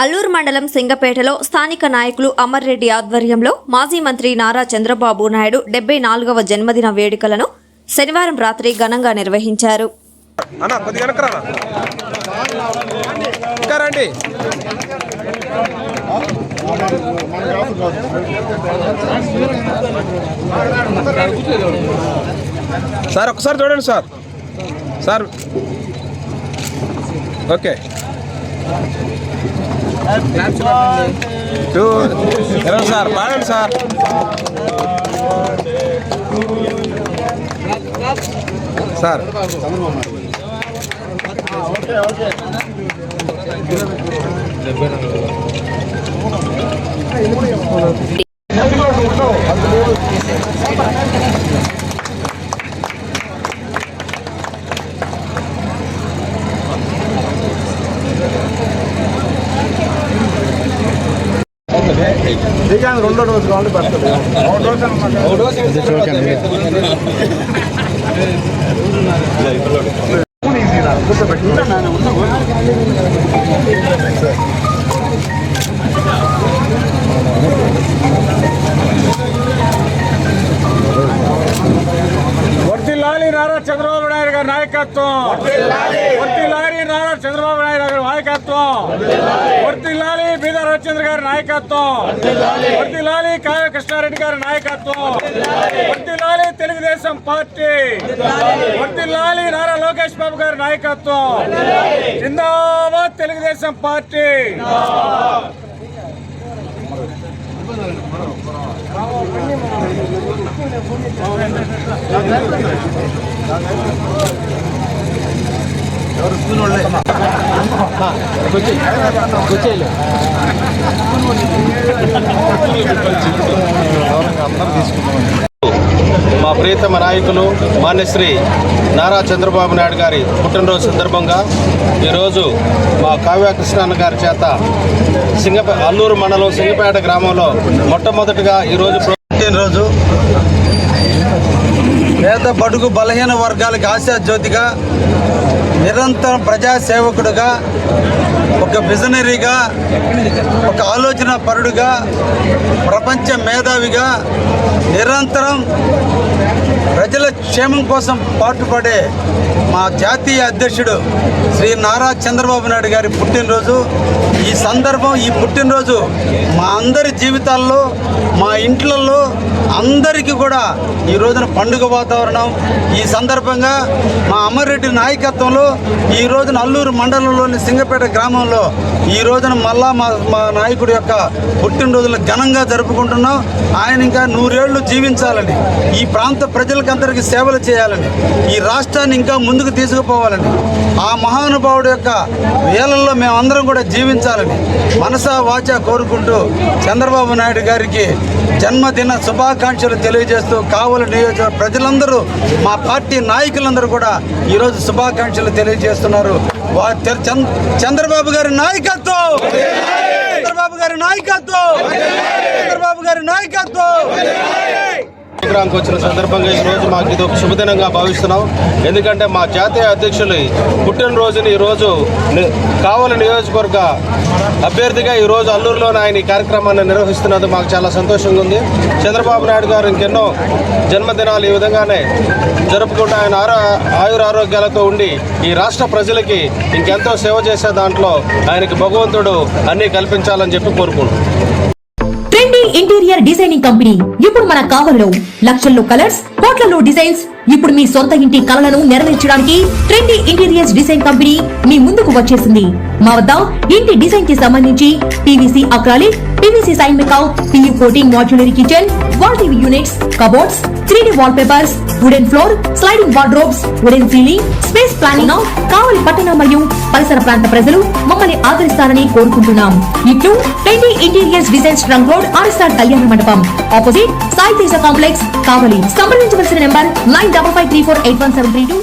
అల్లూరు మండలం సింగపేటలో స్థానిక నాయకులు అమర్ రెడ్డి ఆధ్వర్యంలో మాజీ మంత్రి నారా చంద్రబాబు నాయుడు డెబ్బై నాలుగవ జన్మదిన వేడుకలను శనివారం రాత్రి ఘనంగా నిర్వహించారు. సార్ ఒకసారి చూడండి సార్. సార్. ఓకే. టూ ఎలా సార్ బాగండి సార్ సార్ శ్రీకాంత్ రెండో డోసు కావాలి పడుతుంది వర్తిల్లాలి నారా చంద్రబాబు నాయుడు గారి నాయకత్వం. వర్తిల్లాలి. నారా చంద్రబాబు నాయుడు గారి నాయకత్వం. వర్తిల్లాలి బీదర్ రాజచంద్ర గారి నాయకత్వం. వర్తిల్లాలి కావ్య కృష్ణారెడ్డి గారి నాయకత్వం. వర్తిల్లాలి తెలుగుదేశం పార్టీ. వర్తిల్లాలి నారా లోకేష్ బాబు గారి నాయకత్వం. జిందాబాద్ తెలుగుదేశం పార్టీ. మా ప్రియతమ నాయకులు మాన్యశ్రీ నారా చంద్రబాబు నాయుడు గారి పుట్టినరోజు సందర్భంగా ఈరోజు మా కావ్యకృష్ణన్న గారి చేత సింగపే అల్లూరు మండలం సింగపేట గ్రామంలో మొట్టమొదటిగా ఈరోజు పుట్టినరోజు. పేద బడుగు బలహీన వర్గాలకు ఆశా జ్యోతిగా నిరంతరం ప్రజాసేవకుడుగా ఒక విజనరీగా ఒక ఆలోచన పరుడుగా ప్రపంచ మేధావిగా నిరంతరం ప్రజల క్షేమం కోసం పాటుపడే మా జాతీయ అధ్యక్షుడు శ్రీ నారా చంద్రబాబు నాయుడు గారి పుట్టినరోజు. ఈ సందర్భం ఈ పుట్టినరోజు మా అందరి జీవితాల్లో మా ఇంట్లలో అందరికీ కూడా ఈ రోజున పండుగ వాతావరణం. ఈ సందర్భంగా మా అమర్రెడ్డి నాయకత్వంలో ఈ రోజున అల్లూరు మండలంలోని సింగపేట గ్రామంలో ఈ రోజున మళ్ళా మా మా నాయకుడి యొక్క పుట్టినరోజులు ఘనంగా జరుపుకుంటున్నాం. ఆయన ఇంకా నూరేళ్ళు జీవించాలని ఈ ప్రాంత ప్రజలకందరికీ సేవలు చేయాలని ఈ రాష్ట్రాన్ని ఇంకా ముందుకు తీసుకుపోవాలని ఆ మహానుభావుడు యొక్క వేలల్లో మేమందరం కూడా జీవించాలని మనసా వాచ కోరుకుంటూ చంద్రబాబు నాయుడు గారికి జన్మదిన శుభాకాంక్షలు తెలియజేస్తూ కావలి నియోజక ప్రజలందరూ మా పార్టీ నాయకులందరూ కూడా ఈరోజు శుభాకాంక్షలు తెలియజేస్తున్నారు. వా- చంద్రబాబు గారి నాయకత్వం! చంద్రబాబు గారి నాయకత్వం! చంద్రబాబు గారి ప్రోగ్రాంకి వచ్చిన సందర్భంగా ఈ రోజు మాకు ఇది ఒక శుభదినంగా భావిస్తున్నాం. ఎందుకంటే మా జాతీయ అధ్యక్షులు పుట్టినరోజుని ఈరోజు కావల కావలి నియోజకవర్గ అభ్యర్థిగా ఈరోజు అల్లూరులోని ఆయన ఈ కార్యక్రమాన్ని నిర్వహిస్తున్నందుకు మాకు చాలా సంతోషంగా ఉంది. చంద్రబాబు నాయుడు గారు ఇంకెన్నో జన్మదినాలు ఈ విధంగానే జరుపుకుంటూ ఆయన ఆరో ఆయుర ఆరోగ్యాలతో ఉండి ఈ రాష్ట్ర ప్రజలకి ఇంకెంతో సేవ చేసే దాంట్లో ఆయనకి భగవంతుడు అన్నీ కల్పించాలని చెప్పి కోరుకుంటున్నాం. ట్రెండీ ఇంటీరియర్ డిజైనింగ్ కంపెనీ ఇప్పుడు మన కావల్లో లక్షల్లో కలర్స్ కోట్లలో డిజైన్స్ ఇప్పుడు మీ సొంత ఇంటి కలలను నెరవేర్చడానికి ట్రెండీ ఇంటీరియర్స్ డిజైన్ కంపెనీ మీ ముందుకు వచ్చేసింది. మా వద్ద ఇంటి డిజైన్కి సంబంధించి PVC acrylic PVC sunmica PU coating modular kitchen wall TV units cupboards three D wallpapers wooden floor sliding wardrobes wooden ceiling space planning Kavali పట్టణ మరియు పరిసర ప్రాంత ప్రజలు మమ్మల్ని ఆదరిస్తారని కోరుకుంటున్నాం. ఇట్లు trendy interiors designs trunk road RSR Kalyana Mandapam. Opposite Sai Teja complex Kavali. సంప్రదించవలసిన number nine double five three four eight one seven three two